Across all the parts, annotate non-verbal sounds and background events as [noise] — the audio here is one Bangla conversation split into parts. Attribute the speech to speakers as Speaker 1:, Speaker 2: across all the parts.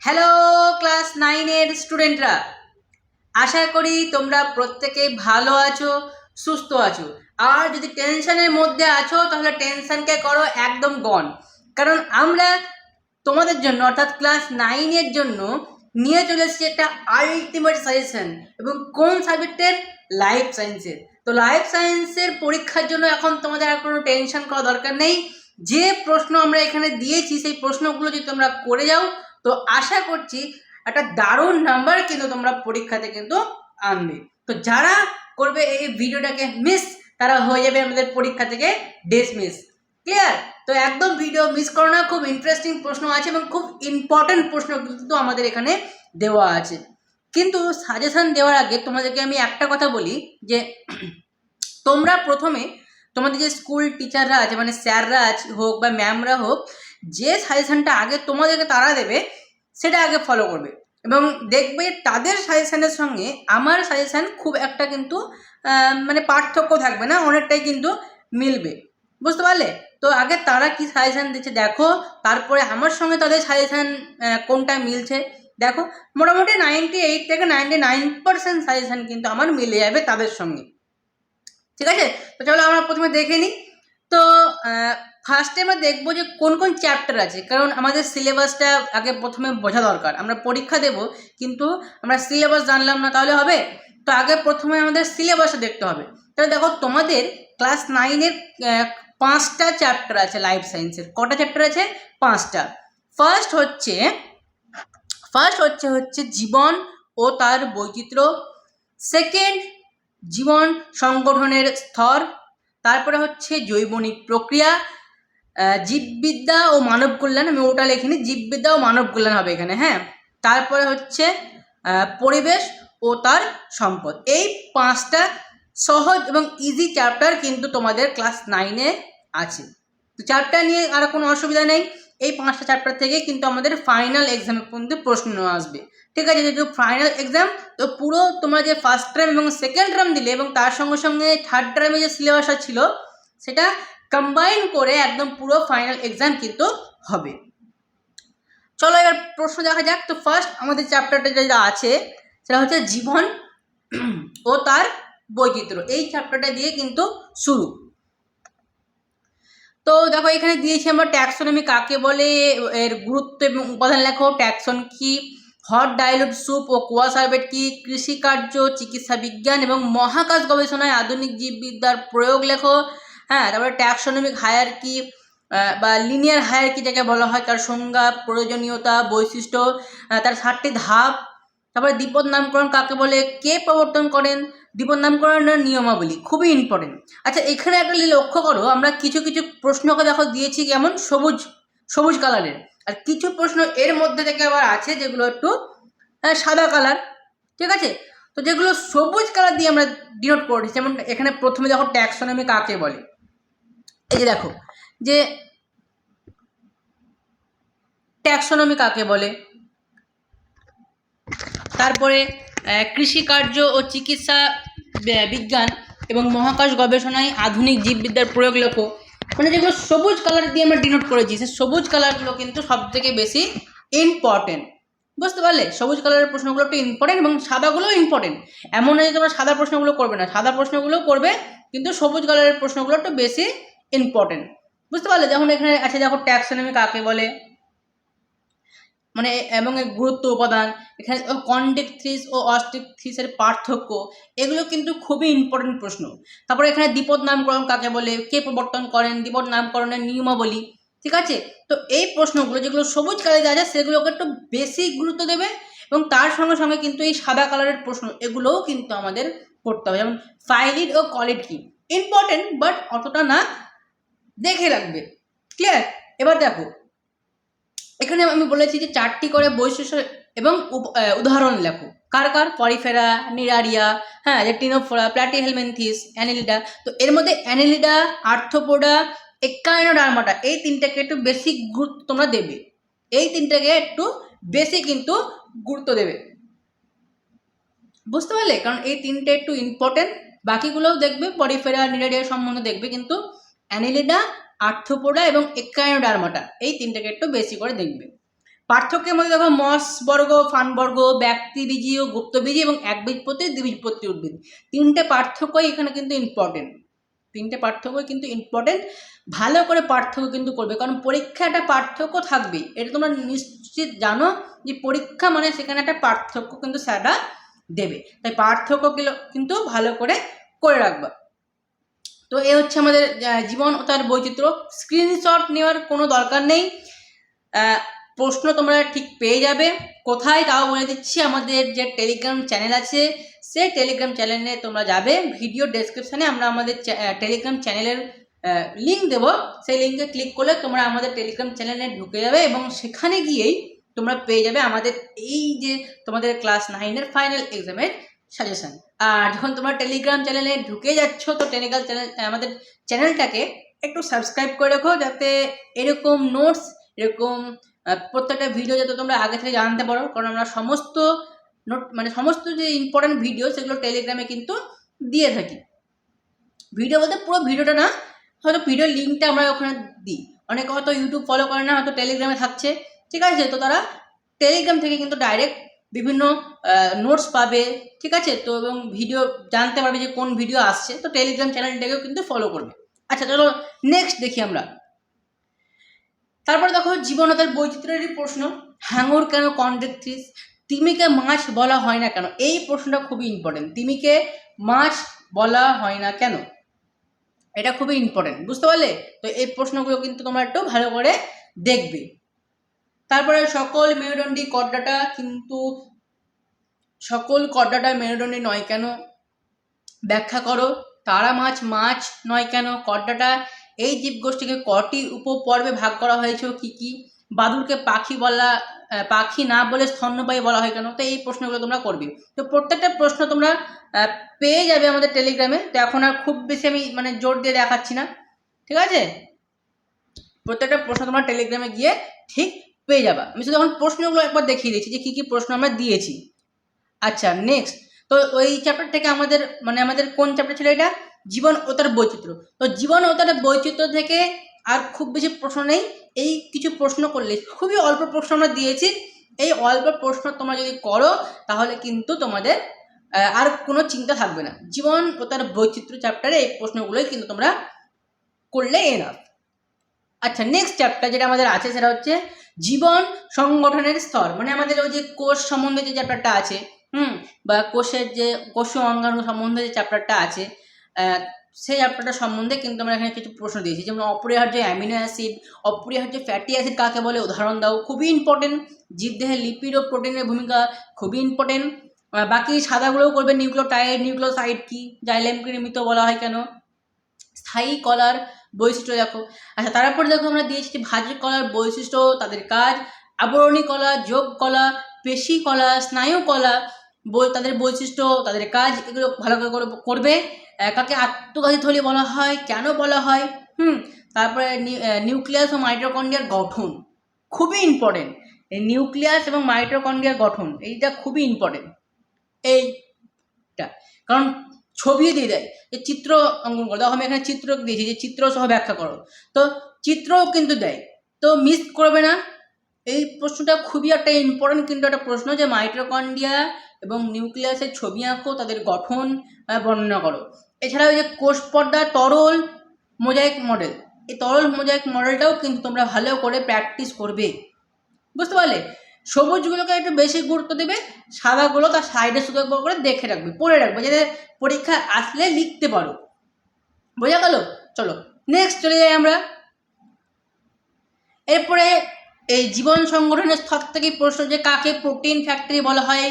Speaker 1: হ্যালো ক্লাস নাইনের স্টুডেন্টরা আশা করি তোমরা প্রত্যেকে ভালো আছো, সুস্থ আছো। আর যদি টেনশনের মধ্যে আছো, তাহলে টেনশনকে করো, একদম গন কারণ আমরা তোমাদের জন্য, অর্থাৎ ক্লাস নাইনের জন্য নিয়ে চলে এসেছি একটা আলটিমেট সাজেশন এবং কোন সাবজেক্টের লাইফ সায়েন্সের তো লাইফ সায়েন্সের পরীক্ষার জন্য এখন তোমাদের আর কোনো টেনশন করা দরকার নেই। যে প্রশ্ন আমরা এখানে দিয়েছি, সেই প্রশ্নগুলো যদি তোমরা করে যাও তো আশা করছি একটা দারুণ নাম্বার কিন্তু তোমরা পরীক্ষাতে কিন্তু আনবে। তো যারা করবে এই ভিডিওটাকে মিস তারা হয়ে যাবে আমাদের পরীক্ষা থেকে ডিসমিস ক্লিয়ার তো একদম ভিডিও মিস করো না, খুব ইন্টারেস্টিং প্রশ্ন আছে এবং খুব ইম্পর্টেন্ট প্রশ্ন কিন্তু আমাদের এখানে দেওয়া আছে। কিন্তু সাজেশন দেওয়ার আগে তোমাদেরকে আমি একটা কথা বলি যে তোমরা প্রথমে তোমাদের যে স্কুল টিচাররা আছে মানে স্যাররা আছে, হোক বা ম্যামরা হোক যে সাজেশানটা আগে তোমাদেরকে তারা দেবে, সেটা আগে ফলো করবে। এবং দেখবে তাদের সাজেশানের সঙ্গে আমার সাজেশান খুব একটা কিন্তু মানে পার্থক্য থাকবে না, অনেকটাই কিন্তু মিলবে। বুঝতে পারলে? তো আগে তারা কি সাজেশান দিচ্ছে দেখো, তারপরে আমার সঙ্গে তাদের সাজেশান কোনটা মিলছে? দেখো, মোটামুটি নাইনটি এইট থেকে নাইনটি নাইন পার্সেন্ট সাজেশান কিন্তু আমার মিলে যাবে তাদের সঙ্গে। ঠিক আছে? তো চলো আমরা প্রথমে দেখে নিই। তো ফার্স্টে আমরা দেখব যে কোন কোন চ্যাপ্টার আছে, কারণ আমাদের সিলেবাসটা আগে প্রথমে বোঝা দরকার। আমরা পরীক্ষা দেব, কিন্তু আমরা সিলেবাস জানলাম না, তাহলে হবে? তো আগে প্রথমে আমাদের সিলেবাসটা দেখতে হবে। তাহলে দেখো, তোমাদের ক্লাস নাইনের পাঁচটা চ্যাপ্টার আছে লাইফ সায়েন্সের কটা চ্যাপ্টার আছে? পাঁচটা। ফার্স্ট হচ্ছে ফার্স্ট হচ্ছে হচ্ছে জীবন ও তার বৈচিত্র্য। সেকেন্ড জীবন সংগঠনের স্তর। তারপরে হচ্ছে জৈবনিক প্রক্রিয়া জীববিদ্যা ও মানব কল্যাণ। আমি ওটা লিখিনি, জীববিদ্যা ও মানব কল্যাণ হবে এখানে হ্যাঁ? তারপরে হচ্ছে পরিবেশ ও তার সম্পদ। এই পাঁচটা সহজ এবং ইজি চ্যাপ্টার কিন্তু তোমাদের ক্লাস নাইনে আছে। তো চ্যাপ্টার নিয়ে আর কোনো অসুবিধা নেই। এই পাঁচটা চ্যাপ্টার থেকে কিন্তু আমাদের ফাইনাল এক্সামে পর্যন্ত প্রশ্ন আসবে। ঠিক আছে যেহেতু ফাইনাল এক্সাম তো পুরো তোমরা যে ফার্স্ট টার্ম এবং সেকেন্ড টার্ম দিলে এবং তার সঙ্গে সঙ্গে থার্ড টার্মে যে সিলেবাসটা ছিল, সেটা কম্বাইন করে একদম পুরো ফাইনাল এক্সাম কিন্তু হবে। চলো এবার প্রশ্ন দেখা যাক। তো ফার্স্ট আমাদের চ্যাপ্টারটা যেটা আছে, সেটা হচ্ছে জীবন [clears throat] ও তার বৈচিত্র্য এই চ্যাপ্টারটা দিয়ে কিন্তু শুরু। তো দেখো, এখানে দিয়েছি আমরা ট্যাক্সোনমি কাকে বলে, এর গুরুত্ব এবং উপাদান লেখো। ট্যাক্সন কি? হট ডাইলুট স্যুপ ও কোয়া কি কৃষিকার্য, চিকিৎসা বিজ্ঞান এবং মহাকাশ গবেষণায় আধুনিক জীববিদ্যার প্রয়োগ লেখো? হ্যাঁ তারপরে ট্যাক্সোনমিক হায়ার কি বা লিনিয়ার হায়ার কি যাকে বলা হয়, তার সংজ্ঞা, প্রয়োজনীয়তা, বৈশিষ্ট্য তার ষাটটি ধাপ। তারপরে দ্বিপদ নামকরণ কাকে বলে, কে প্রবর্তন করেন? দ্বিপদ নামকরণের নিয়মাবলী, খুবই ইম্পর্টেন্ট আচ্ছা এখানে একটা লক্ষ্য করো, আমরা কিছু কিছু প্রশ্নকে দেখো, দিয়েছি কেমন? সবুজ সবুজ কালারের আর কিছু প্রশ্ন এর মধ্যে থেকে আবার আছে, যেগুলো একটু সাদা কালার ঠিক আছে? তো যেগুলো সবুজ কালার দিয়ে আমরা ডিনোট করেছি যেমন এখানে প্রথমে দেখো ট্যাক্সোনমি কাকে বলে? এই যে দেখো, যে ট্যাক্সোনমি কাকে বলে? তারপরে কৃষিকার্য ও চিকিৎসা বিজ্ঞান এবং মহাকাশ গবেষণায় আধুনিক জীববিদ্যার প্রয়োগ লেখো মানে যেগুলো সবুজ কালার দিয়ে আমরা ডিনোট করেছি সে সবুজ কালারগুলো কিন্তু সব থেকে বেশি ইম্পর্টেন্ট বুঝতে পারলে? সবুজ কালারের প্রশ্নগুলো একটু ইম্পর্টেন্ট এবং সাদাগুলোও ইম্পর্টেন্ট এমন নয় যে তোমরা সাদা প্রশ্নগুলো করবে না, সাদা প্রশ্নগুলো করবে, কিন্তু সবুজ কালারের প্রশ্নগুলো একটু বেশি ইম্পর্টেন্ট বুঝতে পারলে? যখন এখানে আছে, দেখো ট্যাক্সোনমি কাকে বলে? মানে এবং এর গুরুত্ব উপাদান, এখানে কন্ডেক্ট্রিস ও অস্টেকথ্রিসের পার্থক্য, এগুলো কিন্তু খুবই ইম্পর্টেন্ট প্রশ্ন। তারপরে এখানে দ্বিপদ নামকরণ কাকে বলে, কে প্রবর্তন করেন, দ্বিপদ নামকরণের নিয়মাবলী, ঠিক আছে? তো এই প্রশ্নগুলো যেগুলো সবুজ কালারে আছে, সেগুলোকে একটু বেশি গুরুত্ব দেবে এবং তার সঙ্গে সঙ্গে কিন্তু এই সাদা কালারের প্রশ্ন, এগুলোও কিন্তু আমাদের করতে হবে। যেমন ফাইলিড ও কলিড কি? ইম্পর্টেন্ট বাট অতটা না দেখে রাখবে। ক্লিয়ার এবার দেখো এখানে আমি বলেছি যে চারটি করে বৈশিষ্ট্য এবং উদাহরণ লেখো। কার কার? পরিফেরা, নিরারিয়া হ্যাঁ রেটিনোফোরা প্ল্যাটিহেলমেন্থিস অ্যানেলিডা। তো এর মধ্যে অ্যানেলিডা আর্থোপোডা একাইনোডার্মাটা এই তিনটাকে একটু বেশি গুরুত্ব তোমরা দেবে। এই তিনটাকে একটু বেশি কিন্তু গুরুত্ব দেবে। বুঝতে পারলে? কারণ এই তিনটে একটু ইম্পর্টেন্ট বাকিগুলোও দেখবে, পরিফেরা, নিরারিয়া সম্বন্ধে দেখবে, কিন্তু অ্যানেলিডা আর্থোপোডা এবং একাইনোডার্মাটা, এই তিনটাকে একটু বেশি করে দেখবে। পার্থক্যের মধ্যে দেখো, মস বর্গ, ফান বর্গ ব্যক্তিবীজীয় গুপ্তবীজী এবং একবীজপত্রী দ্বিবীজপত্রী উদ্ভিদ। তিনটে পার্থক্যই এখানে কিন্তু ইম্পর্টেন্ট তিনটে পার্থক্য কিন্তু ইম্পর্টেন্ট ভালো করে পার্থক্য কিন্তু করবে, কারণ পরীক্ষা একটা পার্থক্য থাকবেই। এটা তোমরা নিশ্চিত জানো যে পরীক্ষা মানে সেখানে একটা পার্থক্য কিন্তু স্যাররা দেবে। তাই পার্থক্যগুলো কিন্তু ভালো করে করে রাখবা। তো এ হচ্ছে আমাদের জীবন ও তার বৈচিত্র্য। স্ক্রিনশট নেওয়ার কোনো দরকার নেই। প্রশ্ন তোমরা ঠিক পেয়ে যাবে। কোথায় তাও বলে দিচ্ছি, আমাদের যে টেলিগ্রাম চ্যানেল আছে সে টেলিগ্রাম চ্যানেলে তোমরা যাবে। ভিডিও ডেসক্রিপশানে আমরা আমাদের টেলিগ্রাম চ্যানেলের লিঙ্ক দেবো। সেই লিঙ্কে ক্লিক করলে তোমরা আমাদের টেলিগ্রাম চ্যানেলে ঢুকে যাবে এবং সেখানে গিয়েই তোমরা পেয়ে যাবে আমাদের এই যে তোমাদের ক্লাস নাইনের ফাইনাল এক্সামের সাজেশন আর যখন তোমরা টেলিগ্রাম চ্যানেলে ঢুকে যাচ্ছ, তো টেলিগ্রাম চ্যানেল আমাদের চ্যানেলটাকে একটু সাবস্ক্রাইব করে রাখো, যাতে এরকম নোটস এরকম প্রত্যেকটা ভিডিও যাতে তোমরা আগে থেকে জানতে পারো। কারণ আমরা সমস্ত নোট মানে সমস্ত যে ইম্পর্টেন্ট ভিডিও সেগুলো টেলিগ্রামে কিন্তু দিয়ে থাকি। ভিডিও বলতে পুরো ভিডিওটা না, হয়তো ভিডিওর লিঙ্কটা আমরা ওখানে দিই। অনেকে হয়তো ইউটিউব ফলো করে না, হয়তো টেলিগ্রামে থাকছে। ঠিক আছে? তো তারা টেলিগ্রাম থেকে কিন্তু ডাইরেক্ট বিভিন্ন নোটস পাবে, ঠিক আছে? তো এবং ভিডিও জানতে পারবে যে কোন ভিডিও আসছে। তো টেলিগ্রাম চ্যানেলটাকেও কিন্তু ফলো করবে। আচ্ছা চলো নেক্সট দেখি আমরা। তারপরে দেখো জীবনতার বৈচিত্র্যেরই প্রশ্ন। হাঙর কেন কন্ডেক্ট্রিস তিমিকে মাছ বলা হয় না কেন? এই প্রশ্নটা খুবই ইম্পর্টেন্ট তিমিকে মাছ বলা হয় না কেন? এটা খুবই ইম্পর্টেন্ট বুঝতে পারলে? তো এই প্রশ্নগুলো কিন্তু তোমরা একটু ভালো করে দেখবে। তারপরে সকল মেরুদণ্ডী কর্ডাটা কিন্তু, সকল কর্ডাটা মেরুদণ্ডী নয় কেন? ব্যাখ্যা করো। তারা মাছ মাছ নয় কেন? কর্ডাটা এই জীবগোষ্ঠীকে কটি উপপর্বে ভাগ করা হয়েছে কী কী? বাদুরকে পাখি বলা পাখি না বলে স্তন্যপায়ী বলা হয় কেন? তো এই প্রশ্নগুলো তোমরা করবে। তো প্রত্যেকটা প্রশ্ন তোমরা পেয়ে যাবে আমাদের টেলিগ্রামে। তো এখন আর খুব বেশি আমি মানে জোর দিয়ে দেখাচ্ছি না। ঠিক আছে? প্রত্যেকটা প্রশ্ন তোমরা টেলিগ্রামে গিয়ে ঠিক পেয়ে যাবা। আমি শুধু এখন প্রশ্নগুলো একবার দেখিয়ে দিচ্ছি যে কী কী প্রশ্ন আমরা দিয়েছি। আচ্ছা নেক্সট তো ওই চ্যাপ্টার থেকে আমাদের মানে আমাদের কোন চ্যাপ্টার ছিল এটা? জীবন ও তার বৈচিত্র্য। তো জীবন ও তার বৈচিত্র্য থেকে আর খুব বেশি প্রশ্ন নেই। এই কিছু প্রশ্ন করলে, খুবই অল্প প্রশ্ন আমরা দিয়েছি। এই অল্প প্রশ্ন তোমরা যদি করো, তাহলে কিন্তু তোমাদের আর কোনো চিন্তা থাকবে না। জীবন ও তার বৈচিত্র্য চ্যাপ্টারে এই প্রশ্নগুলোই কিন্তু তোমরা করলে এনাফ আচ্ছা নেক্সট চ্যাপ্টার যেটা আমাদের আছে সেটা হচ্ছে জীবন সংগঠনের স্তর মানে আমাদের ওই যে কোষ সম্বন্ধে যে চ্যাপ্টারটা আছে, হুম, বা কোষের যে কোষ অঙ্গাণু সম্বন্ধে যে চ্যাপ্টারটা আছে সেই চ্যাপ্টারটা সম্বন্ধে কিন্তু আমরা এখানে কিছু প্রশ্ন দিয়েছি। যেমন অপরিহার্য অ্যামিনো অ্যাসিড অপরিহার্য ফ্যাটি অ্যাসিড কাকে বলে? উদাহরণ দাও, খুবই ইম্পর্টেন্ট জীবদেহে লিপিড ও প্রোটিনের ভূমিকা খুবই ইম্পর্টেন্ট বাকি সাদাগুলোও করবে নিউক্লিওটাইড নিউক্লোসাইড কি? জাইলেমকে নিমিত্ত বলা হয় কেন? স্থায়ী কলার বৈশিষ্ট্য দেখো। আচ্ছা তারপরে দেখো আমরা দিয়েছি ভাজ্য কলার বৈশিষ্ট্য, তাদের কাজ, আবরণী কলা, যোগ কলা, পেশি কলা, স্নায়ু কলা তাদের বৈশিষ্ট্য, তাদের কাজ, এগুলো ভালো করে করে- করবে। কাকে আত্মঘাতী থলি বলা হয়, কেন বলা হয়, হুম? তারপরে নিউক্লিয়াস ও মাইটোকন্ড্রিয়ার গঠন, খুবই ইম্পর্টেন্ট এই নিউক্লিয়াস এবং মাইটোকন্ড্রিয়ার গঠন, এইটা খুবই ইম্পর্টেন্ট এইটা, কারণ ছবি দিয়ে দেয়, যে চিত্র অঙ্কন করো। আমি এখানে চিত্র দিয়েছি, যে চিত্র সহ ব্যাখ্যা করো। তো চিত্রও কিন্তু দেয়। তো মিস করবে না। এই প্রশ্নটা খুবই একটা ইম্পর্টেন্ট কিন্তু একটা প্রশ্ন, যে মাইটোকন্ড্রিয়া এবং নিউক্লিয়াসের ছবি আঁকো, তাদের গঠন বর্ণনা করো। এছাড়াও যে কোষ পর্দা, তরল মোজাইক মডেল এই তরল মোজাইক মডেলটাও কিন্তু তোমরা ভালো করে প্র্যাকটিস করবে। বুঝতে পারলে? সবুজগুলোকে একটু বেশি গুরুত্ব দেবে, সাদাগুলো তার সাইডে শুধু একবার করে দেখে রাখবে, পড়ে রাখবে, যাতে পরীক্ষা আসলে লিখতে পারো। বোঝা গেল? চলো নেক্সট চলে যাই আমরা। এরপরে এই জীবন সংগঠনের স্তর থেকে প্রশ্ন যে কাকে প্রোটিন ফ্যাক্টরি বলা হয়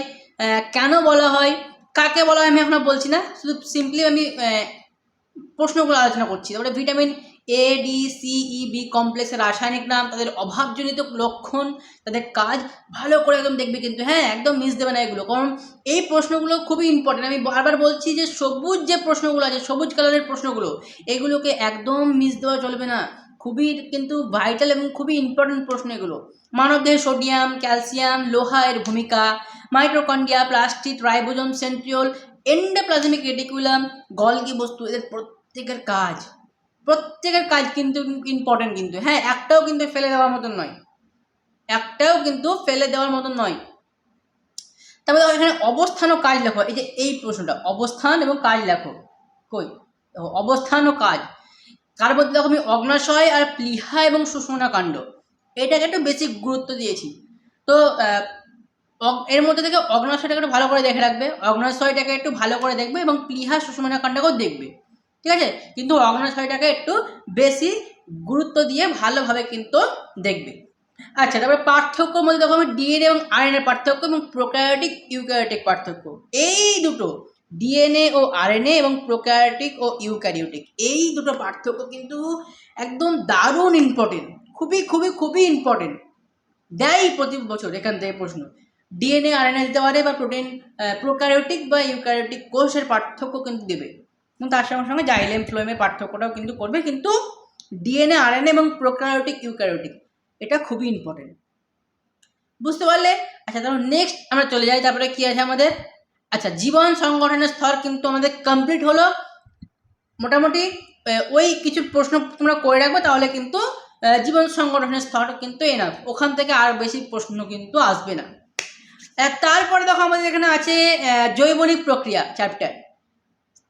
Speaker 1: কেন বলা হয়, কাকে বলা হয় আমি এখনও বলছি না, শুধু সিম্পলি আমি প্রশ্নগুলো আলোচনা করছি। তারপরে vitamin A D C E B কমপ্লেক্সের রাসায়নিক নাম, তাদের অভাবজনিত লক্ষণ, তাদের কাজ, ভালো করে একদম দেখবে কিন্তু হ্যাঁ একদম মিস দেবে না এগুলো। কারণ এই প্রশ্নগুলো খুবই ইম্পর্টেন্ট আমি বারবার বলছি যে সবুজ যে প্রশ্নগুলো আছে, সবুজ কালারের প্রশ্নগুলো, এগুলোকে একদম মিস দেওয়া চলবে না। খুবই কিন্তু ভাইটাল এবং খুবই ইম্পর্টেন্ট প্রশ্ন এগুলো। মানবদেহে সোডিয়াম ক্যালসিয়াম লোহা এর ভূমিকা মাইক্রোকন্ডিয়া plastid ribosome centriole endoplasmic reticulum Golgi বস্তু, এদের প্রত্যেকের কাজ। প্রত্যেকের কাজ কিন্তু ইম্পর্টেন্ট কিন্তু। হ্যাঁ একটাও কিন্তু ফেলে দেওয়ার মতন নয়। একটাও কিন্তু ফেলে দেওয়ার মতন নয়। তারপরে এখানে অবস্থান ও কাজ লেখো। এই যে এই প্রশ্নটা, অবস্থান এবং কাজ লেখো। কই? অবস্থান ও কাজ। কার মধ্যে দেখো, আমি অগ্নাশয় আর প্লিহা এবং সুষমনা কাণ্ড। এটাকে একটু বেশি গুরুত্ব দিয়েছি। তো এর মধ্যে থেকে অগ্নাশয়টাকে একটু ভালো করে দেখে রাখবে। অগ্নাশয়টাকে একটু ভালো করে দেখবে এবং প্লিহা সুষমনা কাণ্ডকেও দেখবে। ঠিক আছে? কিন্তু অগ্নাশয়টাকে একটু বেশি গুরুত্ব দিয়ে ভালোভাবে কিন্তু দেখবে। আচ্ছা তারপরে পার্থক্য মধ্যে দেখো, আমি ডিএনএ এবং আরএনএ পার্থক্য এবং প্রোক্যারিওটিক, ইউক্যারিওটিক পার্থক্য। এই দুটো ডিএনএ ও আরএনএ এবং প্রোক্যারিওটিক ও ইউক্যারিওটিক, এই দুটো পার্থক্য কিন্তু একদম দারুণ ইম্পর্টেন্ট খুবই খুবই খুবই ইম্পর্টেন্ট দেয় প্রতি বছর এখান থেকে প্রশ্ন। ডিএনএ আরএনএ দিতে পারে বা প্রোটিন প্রোক্যারিওটিক বা ইউক্যারিওটিক কোষের পার্থক্য কিন্তু দেবে। তার সঙ্গে সঙ্গে জাইলেম ফ্লোয়েমের পার্থক্যটাও কিন্তু করবে। কিন্তু ডিএনএ আরএনএ এবং প্রোক্যারিওটিক ইউক্যারিওটিক এটা খুবই ইম্পর্টেন্ট বুঝতে পারলে? আচ্ছা তারপর নেক্সট আমরা চলে যাই। তারপরে কি আছে আমাদের? আচ্ছা জীবন সংগঠনের স্তর কিন্তু আমাদের কমপ্লিট হলো। মোটামুটি ওই কিছু প্রশ্ন তোমরা করে রাখবে, তাহলে কিন্তু জীবন সংগঠনের স্তর কিন্তু এনাফ ওখান থেকে আর বেশি প্রশ্ন কিন্তু আসবে না। তারপরে দেখো আমাদের এখানে আছে জৈবনিক প্রক্রিয়া চ্যাপ্টার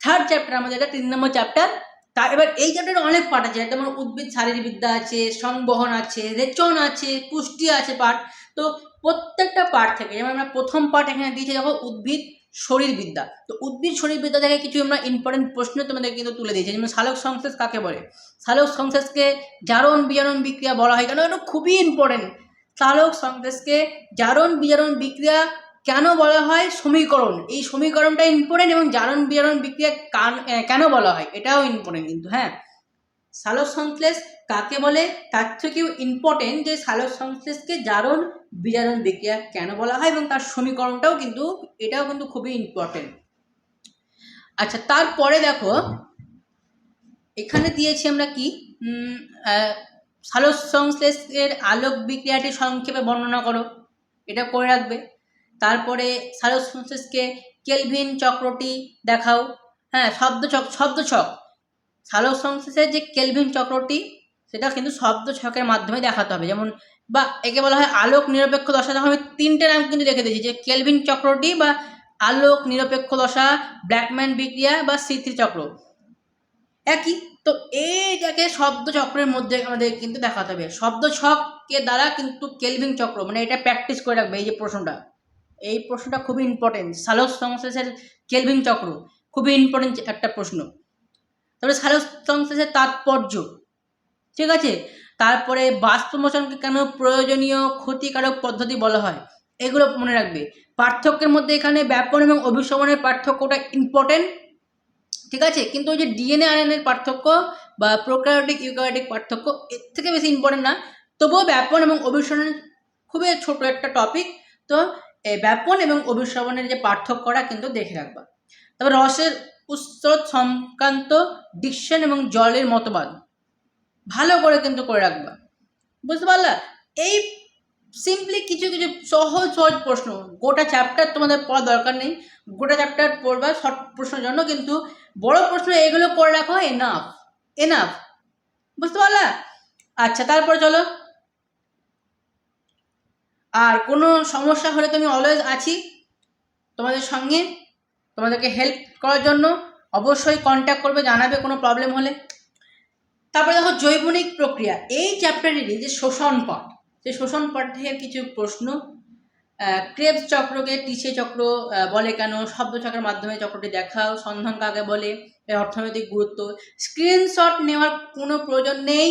Speaker 1: থার্ড চ্যাপ্টার আমাদের এটা তিন নম্বর চ্যাপ্টার তা এবার এই চ্যাপ্টারে অনেক পার্ট আছে যেমন উদ্ভিদ, শারীরবিদ্যা আছে, সংবহন আছে, রেচন আছে, পুষ্টি আছে পার্ট তো প্রত্যেকটা পার্ট থেকে, যেমন আমরা প্রথম পার্ট এখানে দিয়েছি, দেখো উদ্ভিদ, শরীরবিদ্যা। তো উদ্ভিদ, শরীরবিদ্যা থেকে কিছু আমরা ইম্পর্টেন্ট প্রশ্ন তোমাদের কিন্তু তুলে দিয়েছি, যেমন সালোক সংশ্লেষ কাকে বলে? সালোক সংশ্লেষকে জারণ বিজারণ বিক্রিয়া বলা হয়, কেন? এটা খুবই ইম্পর্টেন্ট সালোক সংশ্লেষকে জারণ বিজারণ বিক্রিয়া কেন বলা হয় সমীকরণ? এই সমীকরণটা ইম্পর্টেন্ট এবং জারণ বিজারণ বিক্রিয়া কান- কেন বলা হয়? এটাও ইম্পর্টেন্ট কিন্তু হ্যাঁ? সালোক সংশ্লেষ কাকে বলে? তার থেকেও ইম্পর্টেন্ট যে সালোক সংশ্লেষকে জারণ বিজারণ বিক্রিয়া কেন বলা হয় এবং তার সমীকরণটাও কিন্তু এটাও কিন্তু খুবই ইম্পর্টেন্ট আচ্ছা তারপরে দেখো এখানে দিয়েছি আমরা কি? উম, সংশ্লেষের আলোক বিক্রিয়াটি সংক্ষেপে বর্ণনা করো। এটা করে রাখবে। তারপরে সালোক সংশ্লেষকে কেলভিন চক্রটি দেখাও। হ্যাঁ শব্দ চক, শব্দ ছক সালোক সংশ্লেষের যে কেলভিন চক্রটি সেটা কিন্তু শব্দ ছকের মাধ্যমে দেখাতে হবে। যেমন, বা একে বলা হয় আলোক নিরপেক্ষ দশা। দেখো, আমি তিনটে নাম কিন্তু রেখে দিয়েছি। যে কেলভিন চক্রটি বা আলোক নিরপেক্ষ দশা, ব্ল্যাকম্যান বিক্রিয়া বা স্মৃতি চক্র। একই। তো এইটাকে শব্দ চক্রের মধ্যে আমাদের কিন্তু দেখাতে হবে। শব্দ ছকের দ্বারা কিন্তু কেলভিন চক্র মানে এটা প্র্যাকটিস করে রাখবে এই যে প্রশ্নটা। এই প্রশ্নটা খুবই ইম্পর্টেন্ট সালোক সংশ্লেষের কেলভিন চক্র, খুবই ইম্পর্টেন্ট একটা প্রশ্ন। তারপরে সালোক সংশ্লেষের তাৎপর্য, ঠিক আছে? তারপরে বাষ্পমোচনকে কেন প্রয়োজনীয় ক্ষতিকারক পদ্ধতি বলা হয়, এগুলো মনে রাখবে। পার্থক্যের মধ্যে এখানে ব্যাপন এবং অভিশমনের পার্থক্যটা ইম্পর্টেন্ট ঠিক আছে? কিন্তু ওই যে ডিএনএ আরএনএর পার্থক্য বা প্রোক্যারিওটিক ইউক্যারিওটিক পার্থক্য এর থেকে বেশি ইম্পর্টেন্ট না। তবুও ব্যাপন এবং অভিশমনের খুবই ছোট একটা টপিক তো ব্যাপন এবং অভিশ্রবণের যে পার্থক্যটা কিন্তু দেখে রাখবা। তবে রসের উৎসত সংক্রান্ত ডিকশন এবং জলের মতবাদ ভালো করে কিন্তু করে রাখবা। বুঝতে পারলা? এই সিম্পলি কিছু কিছু সহজ সহজ প্রশ্ন। গোটা চ্যাপ্টার তোমাদের পড়া দরকার নেই। গোটা চ্যাপ্টার পড়বা শর্ট প্রশ্নের জন্য কিন্তু বড় প্রশ্ন, এগুলো করে রাখো এনাফ এনাফ বুঝতে পারলা? আচ্ছা তারপরে চলো। আর কোনো সমস্যা হলে তো আমি অলওয়েজ আছি তোমাদের সঙ্গে। তোমাদেরকে হেল্প করার জন্য অবশ্যই কন্ট্যাক্ট করবে, জানাবে, কোনো প্রবলেম হলে। তারপরে দেখো জৈবনিক প্রক্রিয়া। এই চ্যাপ্টারেরই যে শোষণ পাঠ সেই শোষণ পাঠের কিছু প্রশ্ন ক্রেবস চক্রকে টিসে চক্র বলে কেন? শব্দ চক্রের মাধ্যমে চক্রটি দেখাও, সন্ধান কাকে বলে? এর অর্থনৈতিক গুরুত্ব। স্ক্রিনশট নেওয়ার কোনো প্রয়োজন নেই।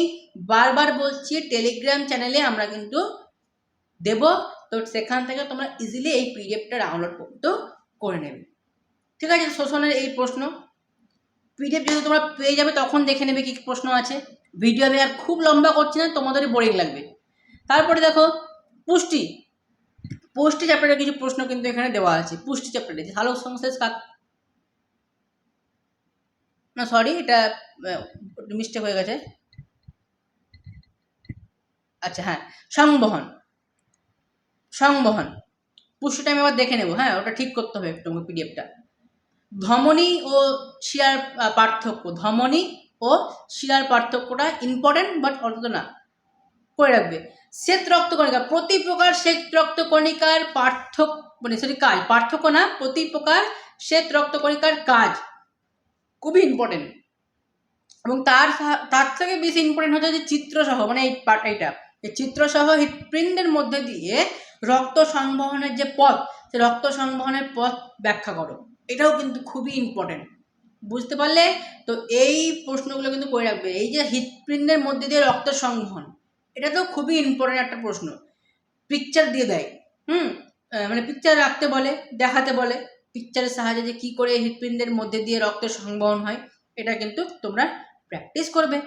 Speaker 1: বারবার বলছি টেলিগ্রাম চ্যানেলে আমরা কিন্তু দেব। তো সেখান থেকে তোমরা ইজিলি এই পিডিএফটা ডাউনলোড করতেও করে নেবে। ঠিক আছে, শোষণের এই প্রশ্ন। পিডিএফ যদি তোমরা পেয়ে যাবে, তখন দেখে নেবে কী প্রশ্ন আছে। ভিডিও আমি আর খুব লম্বা করছি না, তোমাদেরই বোরিং লাগবে। তারপরে দেখো, পুষ্টি। পুষ্টি চ্যাপ্টারের কিছু প্রশ্ন কিন্তু এখানে দেওয়া আছে। পুষ্টি চ্যাপ্টারে সালোক সংশ্লেষ কাক না সরি এটা মিস্টেক হয়ে গেছে। আচ্ছা হ্যাঁ সংবহন। সংবহন। পুষ্টিটা আমি আবার দেখে নেব হ্যাঁ ওটা ঠিক করতে হবে একটু পিডিএফটা ধমনী ও শিরার পার্থক্য, ধমনী ও শিরার পার্থক্যটা ইম্পর্টেন্ট বাট অত না, করে রাখবে। শ্বেত রক্তকণিকা প্রতি প্রকার শ্বেত রক্তকণিকার পার্থক্য মানে সরি কাজ, পার্থক্য না, প্রতি প্রকার শ্বেত রক্তকণিকার কাজ, খুবই ইম্পর্টেন্ট এবং তার তার থেকে বেশি ইম্পর্টেন্ট হচ্ছে যে চিত্রসহ মানে এই পার্ট এইটা এই চিত্রসহ হৃৎপিণ্ডের মধ্যে দিয়ে রক্ত সংবহনের যে পথ, সে রক্ত সংবহনের পথ ব্যাখ্যা করো। এটাও কিন্তু খুবই ইম্পর্টেন্ট বুঝতে পারলে? তো এই প্রশ্নগুলো কিন্তু করে রাখবে। এই যে হৃৎপিণ্ডের মধ্যে দিয়ে রক্ত সংবহন, এটা তো খুবই ইম্পর্টেন্ট একটা প্রশ্ন। পিকচার দিয়ে দেয়, হুম? মানে পিকচার রাখতে বলে, দেখাতে বলে। পিকচারের সাহায্যে যে কী করে হৃৎপিণ্ডের মধ্যে দিয়ে রক্তের সংবহন হয়, এটা কিন্তু তোমরা প্র্যাকটিস করবে।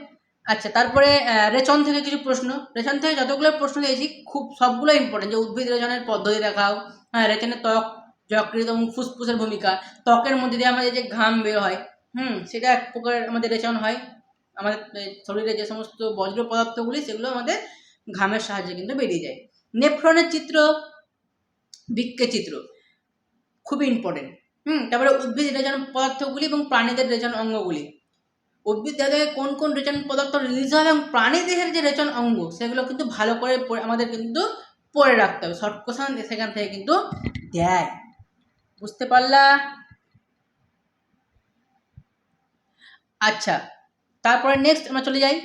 Speaker 1: আচ্ছা তারপরে রেচন থেকে কিছু প্রশ্ন। রেচন থেকে যতগুলো প্রশ্ন দিয়েছি, খুব সবগুলো ইম্পর্টেন্ট যে উদ্ভিদ রেচনের পদ্ধতি দেখাও হ্যাঁ রেচনের ত্বক যকৃত এবং ফুসফুসের ভূমিকা, ত্বকের মধ্যে দিয়ে আমাদের যে ঘাম বের হয়, হুম, সেটা এক প্রকার আমাদের রেচন হয়। আমাদের শরীরে যে সমস্ত বজ্র পদার্থগুলি, সেগুলো আমাদের ঘামের সাহায্যে কিন্তু বেরিয়ে যায়। নেফ্রনের চিত্র বৃক্কের চিত্র খুবই ইম্পর্টেন্ট হুম, তারপরে উদ্ভিদ রেচন পদার্থগুলি এবং প্রাণীদের রেচন অঙ্গগুলি। উদ্ভিদ দেহ থেকে কোন কোন রেচন পদার্থ রিলিজ হয় এবং প্রাণী দেহের যে রেচন অঙ্গ, সেগুলো কিন্তু ভালো করে আমাদের কিন্তু পড়ে রাখতে হবে। শর্ট কোশ্চেন সেখান থেকে কিন্তু দেয়। বুঝতে পারলা? আচ্ছা তারপরে নেক্সট আমরা চলে যাই।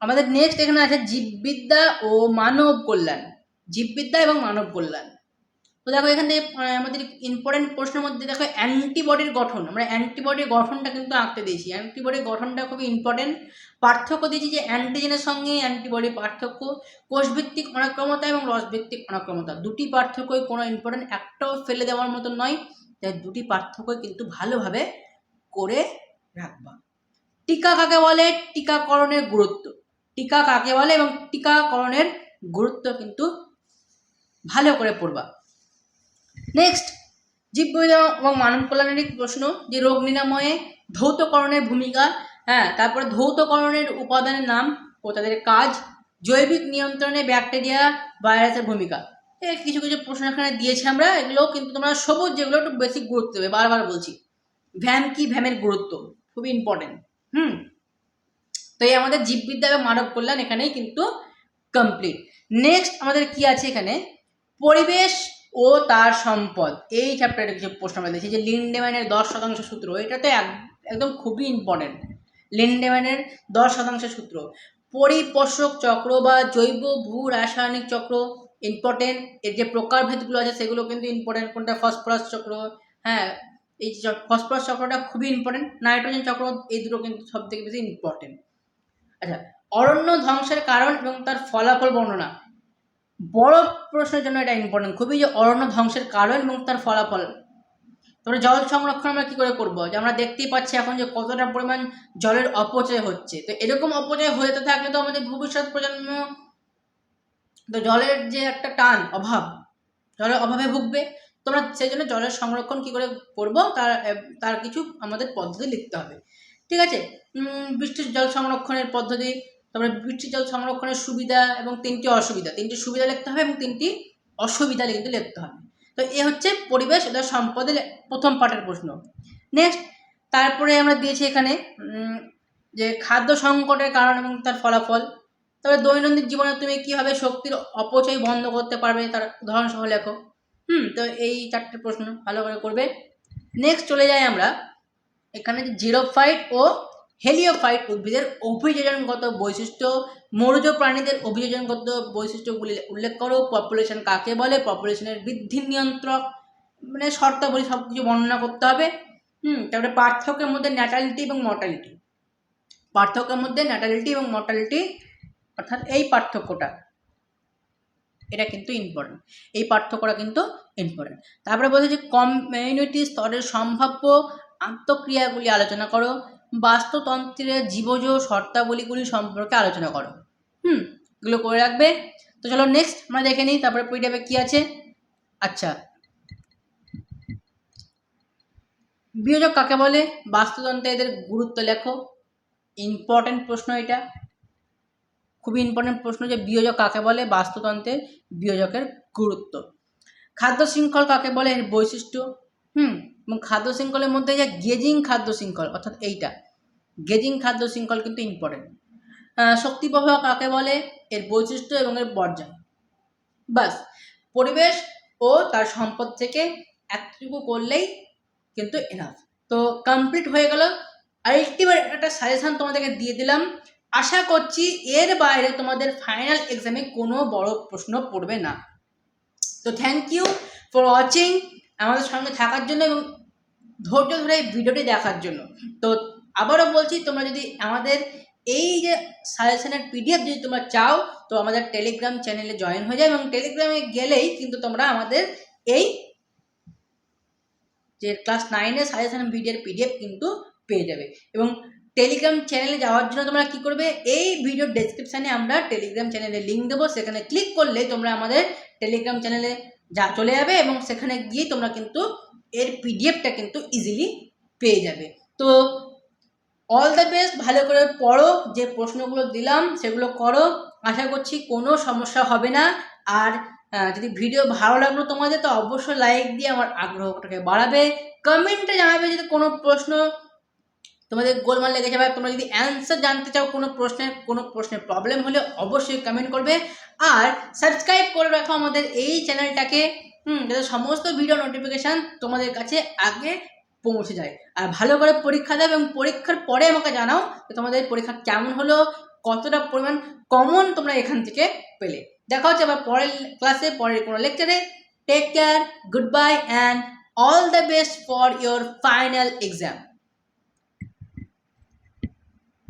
Speaker 1: আমাদের নেক্সট এখানে আছে জীববিদ্যা ও মানব কল্যাণ। জীববিদ্যা এবং মানব কল্যাণ। তো দেখো এখান থেকে আমাদের ইম্পর্টেন্ট প্রশ্নের মধ্যে দেখো অ্যান্টিবডির গঠন, আমরা অ্যান্টিবডির গঠনটা কিন্তু আঁকতে দিয়েছি। অ্যান্টিবডির গঠনটা খুবই ইম্পর্টেন্ট পার্থক্য দিয়েছি যে অ্যান্টিজেনের সঙ্গে অ্যান্টিবডি পার্থক্য, কোষভিত্তিক অনাক্রমতা এবং রসভিত্তিক অনাক্রমতা। দুটি পার্থক্যই কোনো ইম্পর্টেন্ট একটাও ফেলে দেওয়ার মতো নয়। তাই দুটি পার্থক্যই কিন্তু ভালোভাবে করে রাখবা। টিকা কাকে বলে? টিকাকরণের গুরুত্ব। টিকা কাকে বলে? এবং টিকাকরণের গুরুত্ব কিন্তু ভালো করে পড়বা। নেক্সট জীববিদ্যা এবং মানব কল্যাণের প্রশ্ন, যে রোগ নিরাময়ে ধৌতকরণের ভূমিকা হ্যাঁ তারপরে ধৌতকরণের উপাদানের নাম ও তাদের কাজ, জৈবিক নিয়ন্ত্রণে ব্যাকটেরিয়া, ভাইরাসের ভূমিকা। কিছু কিছু প্রশ্ন এখানে দিয়েছি আমরা, এগুলো কিন্তু তোমরা সবুজ, যেগুলো একটু বেশি গুরুত্ব দেবে, বারবার বলছি। ভ্যাম কি ভ্যামের গুরুত্ব? খুবই ইম্পর্টেন্ট হুম? তো এই আমাদের জীববিদ্যা এবং মানব কল্যাণ এখানেই কিন্তু কমপ্লিট নেক্সট আমাদের কি আছে এখানে? পরিবেশ ও তার সম্পদ। এই চ্যাপ্টারে কিছু প্রশ্ন দেখছি যে লিন্ডেম্যানের দশ শতাংশ সূত্র এটা তো এক- একদম খুবই ইম্পর্টেন্ট লিন্ডেম্যানের দশ শতাংশ সূত্র, পরিপোষক চক্র বা জৈব ভূ রাসায়নিক চক্র ইম্পর্টেন্ট এর যে প্রকারভেদগুলো আছে সেগুলো কিন্তু ইম্পর্টেন্ট কোনটা ফসফরাস চক্র হ্যাঁ এই ফসফরাস চক্রটা খুবই ইম্পর্টেন্ট নাইট্রোজেন চক্র, এই দুটো কিন্তু সব থেকে বেশি ইম্পর্টেন্ট আচ্ছা অরণ্য ধ্বংসের কারণ এবং তার ফলাফল বর্ণনা। বড় প্রশ্নের জন্য এটা ইম্পর্টেন্ট খুবই যে অরণ্য ধ্বংসের কারণ এবং তার ফলাফল। তারপরে জল সংরক্ষণ আমরা কী করে করব? যে আমরা দেখতেই পাচ্ছি এখন যে কতটা পরিমাণ জলের অপচয় হচ্ছে। তো এরকম অপচয় হতে থাকলে তো আমাদের ভবিষ্যৎ প্রজন্ম তো জলের যে একটা টান, অভাব, জলের অভাবে ভুগবে। তোমরা সেই জন্য জলের সংরক্ষণ কী করে করব? তার তার কিছু আমাদের পদ্ধতি লিখতে হবে। ঠিক আছে? বৃষ্টির জল সংরক্ষণের পদ্ধতি তারপরে বৃষ্টির জল সংরক্ষণের সুবিধা এবং তিনটি অসুবিধা। তিনটি সুবিধা লিখতে হবে এবং তিনটি অসুবিধা কিন্তু লিখতে হবে। তো এ হচ্ছে পরিবেশ তার সম্পদের প্রথম পার্টের প্রশ্ন। নেক্সট তারপরে আমরা দিয়েছি এখানে যে খাদ্য সংকটের কারণ এবং তার ফলাফল। তবে দৈনন্দিন জীবনে তুমি কীভাবে শক্তির অপচয় বন্ধ করতে পারবে? তার উদাহরণ সহ লেখো। হুম, তো এই চারটে প্রশ্ন ভালো করে করবে। নেক্সট চলে যাই আমরা। এখানে যে জিরোফাইট ও হেলিওফাইট উদ্ভিদের অভিযোজনগত বৈশিষ্ট্য, মৌর্য প্রাণীদের অভিযোজনগত বৈশিষ্ট্যগুলি উল্লেখ করো। পপুলেশন কাকে বলে? পপুলেশনের বৃদ্ধি নিয়ন্ত্রক মানে শর্তাবলী সব কিছু বর্ণনা করতে হবে। হুম, তারপরে পার্থক্যের মধ্যে ন্যাটালিটি এবং মর্টালিটি পার্থক্যের মধ্যে ন্যাটালিটি এবং মর্টালিটি অর্থাৎ এই পার্থক্যটা, এটা কিন্তু ইম্পর্টেন্ট এই পার্থক্যটা কিন্তু ইম্পর্টেন্ট তারপরে বলছে যে কমিউনিটি স্তরের সম্ভাব্য আন্তঃক্রিয়াগুলি আলোচনা করো। বাস্তুতন্ত্রের জীবজ শর্তাবলীগুলি সম্পর্কে আলোচনা করো। হুম, এগুলো করে রাখবে। তো চলো নেক্সট আমরা দেখে নিই, তারপরে পিডিএফে কী আছে? আচ্ছা। বিয়োজক কাকে বলে? বাস্তুতন্ত্রে এদের গুরুত্ব লেখো। ইম্পর্টেন্ট প্রশ্ন এটা। খুবই ইম্পর্টেন্ট প্রশ্ন যে বিয়োজক কাকে বলে? বাস্তুতন্ত্রের বিয়োজকের গুরুত্ব। খাদ্য শৃঙ্খল কাকে বলে? এর বৈশিষ্ট্য। হুম এবং খাদ্য শৃঙ্খলের মধ্যে যে গেজিং খাদ্য শৃঙ্খল, অর্থাৎ এইটা, গেজিং খাদ্য শৃঙ্খল কিন্তু ইম্পর্টেন্ট শক্তি প্রবাহ কাকে বলে? এর বৈশিষ্ট্য এবং এর বর্জন। বাস পরিবেশ ও তার সম্পদ থেকে এতটুকু করলেই কিন্তু এনাফ তো কমপ্লিট হয়ে গেল। আলটিমেট একটা সাজেশান তোমাদেরকে দিয়ে দিলাম। আশা করছি এর বাইরে তোমাদের ফাইনাল এক্সামে কোনো বড় প্রশ্ন পড়বে না। তো থ্যাংক ইউ ফর ওয়াচিং আমাদের সঙ্গে থাকার জন্য এবং ধৈর্য ধরে এই ভিডিওটি দেখার জন্য। তো আবারও বলছি, তোমরা যদি আমাদের এই যে সাজেশনের পিডিএফ যদি তোমরা চাও, তো আমাদের টেলিগ্রাম চ্যানেলে জয়েন হয়ে যায় এবং টেলিগ্রামে গেলেই কিন্তু তোমরা আমাদের এই যে ক্লাস নাইনের সাজেশন ভিডিওর পিডিএফ কিন্তু পেয়ে যাবে। এবং টেলিগ্রাম চ্যানেলে যাওয়ার জন্য তোমরা কি করবে? এই ভিডিওর ডেসক্রিপশানে আমরা টেলিগ্রাম চ্যানেলে লিঙ্ক দেবো। সেখানে ক্লিক করলে তোমরা আমাদের টেলিগ্রাম চ্যানেলে যা চলে যাবে এবং সেখানে গিয়ে তোমরা কিন্তু এর পিডিএফটা কিন্তু ইজিলি পেয়ে যাবে। তো অল দ্য বেস্ট ভালো করে পড়ো, যে প্রশ্নগুলো দিলাম সেগুলো করো। আশা করছি কোনো সমস্যা হবে না। আর যদি ভিডিও ভালো লাগল তোমাদের, তো অবশ্যই লাইক দিয়ে আমার আগ্রহটাকে বাড়াবে। কমেন্টে জানাবে যদি কোনো প্রশ্ন তোমাদের গোলমাল লেগেছে বা তোমরা যদি অ্যান্সার জানতে চাও কোনো প্রশ্নের কোনো প্রশ্নের প্রবলেম হলে অবশ্যই কমেন্ট করবে। আর সাবস্ক্রাইব করে রাখো আমাদের এই চ্যানেলটাকে হুম, যাতে সমস্ত ভিডিও নোটিফিকেশান তোমাদের কাছে আগে পৌঁছে যায়। আর ভালো করে পরীক্ষা দেবে এবং পরীক্ষার পরে আমাকে জানাও যে তোমাদের পরীক্ষা কেমন হলো, কতটা পরিমাণ কমন তোমরা এখান থেকে পেলে। দেখা হচ্ছে আবার পরের ক্লাসে পরের কোনো লেকচারে take care good bye and all the best for your final exam